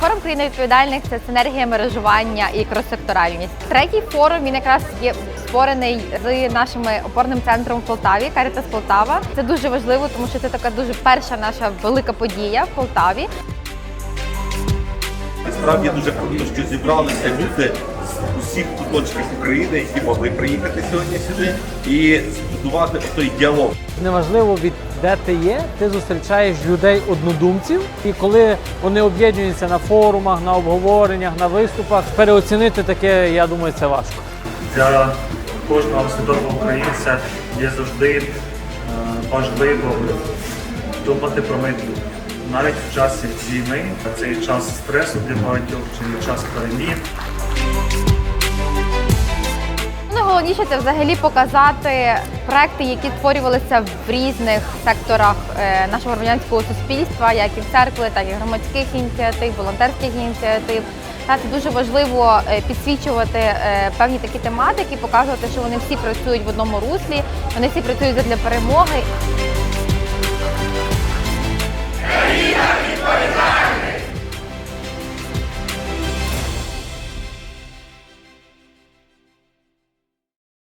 Форум країни відповідальних це синергія мережування і крос-секторальність. Третій форум він якраз є створений з нашим опорним центром в Полтаві, Карітас Полтава. Це дуже важливо, тому що це така дуже перша наша велика подія в Полтаві. І Справді дуже круто, що зібралися люди з усіх куточків України, які могли приїхати сьогодні сюди і збудувати той діалог. Неважливо від де ти є, ти зустрічаєш людей однодумців, і коли вони об'єднуються на форумах, на обговореннях, на виступах, переоцінити таке, я думаю, це важко. для кожного свідомого українця є завжди е, важливо думати про майбутнє. Навіть в часі війни, цей час стресу для багатьох, чи час перемін. Найголовніше це взагалі показати проекти, які створювалися в різних секторах е, нашого громадянського суспільства, як і в церкви, так і громадських ініціатив, волонтерських ініціатив. Це дуже важливо е, підсвічувати е, певні такі тематики, показувати, що вони всі працюють в одному руслі, вони всі працюють для перемоги.